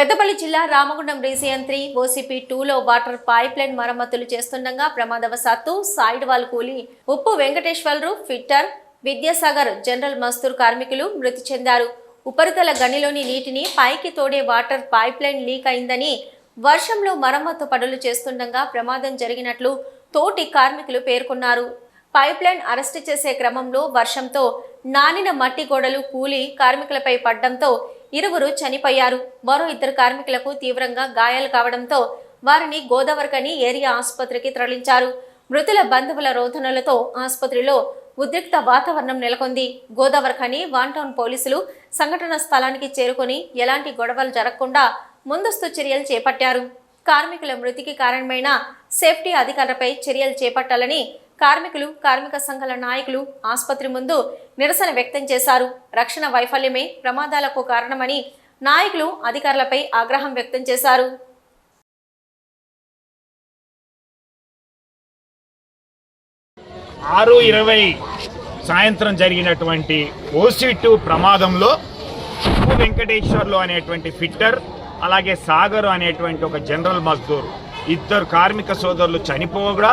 పెద్దపల్లి జిల్లా Ramagundam region three OCP టూలో water pipe line మరమ్మతులు చేస్తుండగా ప్రమాదవశాత్తు సైడ్ వాల్ కూలి ఉప్పు వెంకటేశ్వరరావు ఫిట్టర్ విద్యాసాగర్ జనరల్ మస్తూర్ కార్మికులు మృతి చెందారు. ఉపరితల గనిలోని నీటిని పైకి తోడే వాటర్ పైప్ లైన్ లీక్ అయిందని వర్షంలో మరమ్మతు పనులు చేస్తుండగా ప్రమాదం జరిగినట్లు తోటి కార్మికులు పేర్కొన్నారు. పైప్ లైన్ అరెస్ట్ చేసే క్రమంలో వర్షంతో నానిన మట్టి గోడలు కూలి కార్మికులపై పడ్డంతో ఇరువురు చనిపోయారు. మరో ఇద్దరు కార్మికులకు తీవ్రంగా గాయాలు కావడంతో వారిని గోదావరికని ఏరియా ఆసుపత్రికి తరలించారు. మృతుల బంధువుల రోధనలతో ఆసుపత్రిలో ఉద్రిక్త వాతావరణం నెలకొంది. గోదావరిఖని వన్ టౌన్ పోలీసులు సంఘటన స్థలానికి చేరుకొని ఎలాంటి గొడవలు జరగకుండా ముందస్తు చర్యలు చేపట్టారు. కార్మికుల మృతికి కారణమైన సేఫ్టీ అధికారులపై చర్యలు చేపట్టాలని కార్మికులు కార్మిక సంఘాల నాయకులు ఆసుపత్రి ముందు నిరసన వ్యక్తం చేశారు. రక్షణ వైఫల్యమే ప్రమాదాలకు కారణమని నాయకులు అధికారులపై ఆగ్రహం వ్యక్తం చేశారు. ఆరు ఇరవై సాయంత్రం జరిగినటువంటి ఓసీ టూ ప్రమాదంలో వెంకటేశ్వర్లు అనేటువంటి ఫిట్టర్ అలాగే సాగర్ అనేటువంటి ఒక జనరల్ మజ్దూర్ ఇద్దరు కార్మిక సోదరులు చనిపోగా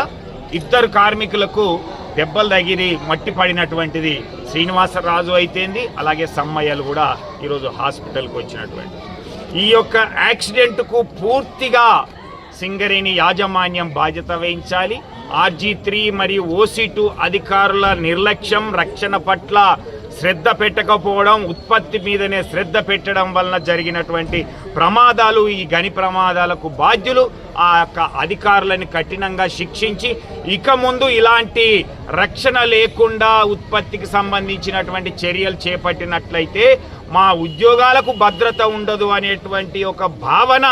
ఇద్దరు కార్మికులకు దెబ్బలు తగిలి మట్టి పడినటువంటిది శ్రీనివాసరాజు అయితేంది అలాగే సమ్మయ్యలు కూడా ఈరోజు హాస్పిటల్కి వచ్చినటువంటి. ఈ యొక్క యాక్సిడెంట్కు పూర్తిగా సింగరేణి యాజమాన్యం బాధ్యత వహించాలి. ఆర్జీ త్రీ మరియు ఓసీ టూ అధికారుల నిర్లక్ష్యం రక్షణ పట్ల శ్రద్ధ పెట్టకపోవడం ఉత్పత్తి మీదనే శ్రద్ధ పెట్టడం వలన జరిగినటువంటి ప్రమాదాలు ఈ గని ప్రమాదాలకు బాధ్యులు ఆ యొక్క అధికారులను కఠినంగా శిక్షించి ఇక ముందు ఇలాంటి రక్షణ లేకుండా ఉత్పత్తికి సంబంధించినటువంటి చర్యలు చేపట్టినట్లయితే మా ఉద్యోగాలకు భద్రత ఉండదు అనేటువంటి ఒక భావన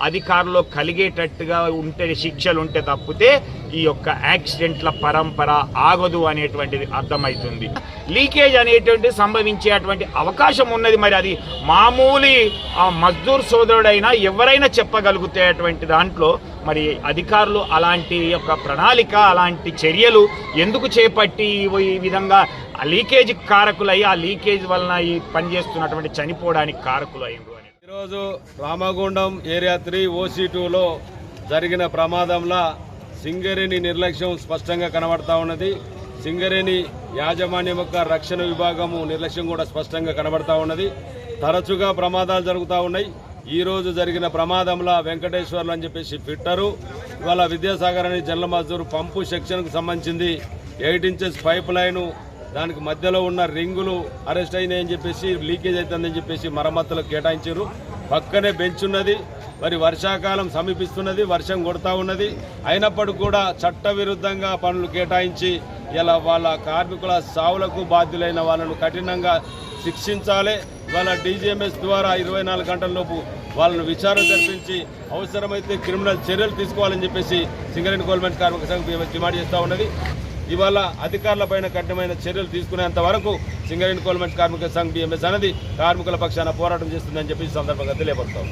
అధికారులు కలిగేటట్టుగా ఉంటే శిక్షలు ఉంటే తప్పితే ఈ యొక్క యాక్సిడెంట్ల పరంపర ఆగదు అనేటువంటిది అర్థమవుతుంది. లీకేజ్ అనేటువంటి సంభవించేటువంటి అవకాశం ఉన్నది మరి అది మామూలు ఆ మజ్దూర్ సోదరుడైనా ఎవరైనా చెప్పగలుగుతేటువంటి దాంట్లో మరి అధికారులు అలాంటి యొక్క ప్రణాళిక అలాంటి చర్యలు ఎందుకు చేపట్టి ఈ విధంగా లీకేజ్ కారకులై ఆ లీకేజ్ వలన ఈ పనిచేస్తున్నటువంటి చనిపోవడానికి కారకులు అయ్యారు ఈరోజు రామగుండం ఏరియా త్రీ ఓసీ టూలో జరిగిన ప్రమాదంలో సింగరేణి నిర్లక్ష్యం స్పష్టంగా కనబడతా ఉన్నది. సింగరేణి యాజమాన్యం యొక్క రక్షణ విభాగము నిర్లక్ష్యం కూడా స్పష్టంగా కనబడతా ఉన్నది. తరచుగా ప్రమాదాలు జరుగుతూ ఉన్నాయి. ఈ రోజు జరిగిన ప్రమాదంలో వెంకటేశ్వర్లు అని చెప్పేసి ఫిట్టరు. ఇవాళ విద్యాసాగర్ అని జనరల్ మజూర్ పంపు సెక్షన్కు సంబంధించింది. ఎయిట్ ఇంచెస్ పైప్ లైను దానికి మధ్యలో ఉన్న రింగులు అరెస్ట్ అయినాయని చెప్పేసి లీకేజ్ అవుతుందని చెప్పేసి మరమ్మతులకు కేటాయించారు. పక్కనే బెంచ్ ఉన్నది మరి వర్షాకాలం సమీపిస్తున్నది వర్షం కొడతా ఉన్నది. అయినప్పటికీ కూడా చట్టవిరుద్ధంగా పనులు కేటాయించి ఇలా వాళ్ళ కార్మికుల సావులకు బాధ్యులైన వాళ్ళను కఠినంగా శిక్షించాలి. వాళ్ళ డీజీఎంఎస్ ద్వారా ఇరవై నాలుగు గంటలలోపు వాళ్ళను విచారణ జరిపించి అవసరమైతే క్రిమినల్ చర్యలు తీసుకోవాలని చెప్పేసి సింగరేణి గవర్నమెంట్ కార్మిక సంఘం డిమాండ్ చేస్తూ ఉన్నది. ఇవాళ అధికారుల పైన కఠినమైన చర్యలు తీసుకునేంత వరకు సింగరేణి కోల్మెంట్ కార్మిక సంఘ బిఎంఎస్ అనేది కార్మికుల పక్షాన పోరాటం చేస్తుందని చెప్పి సందర్భంగా తెలియపడతాం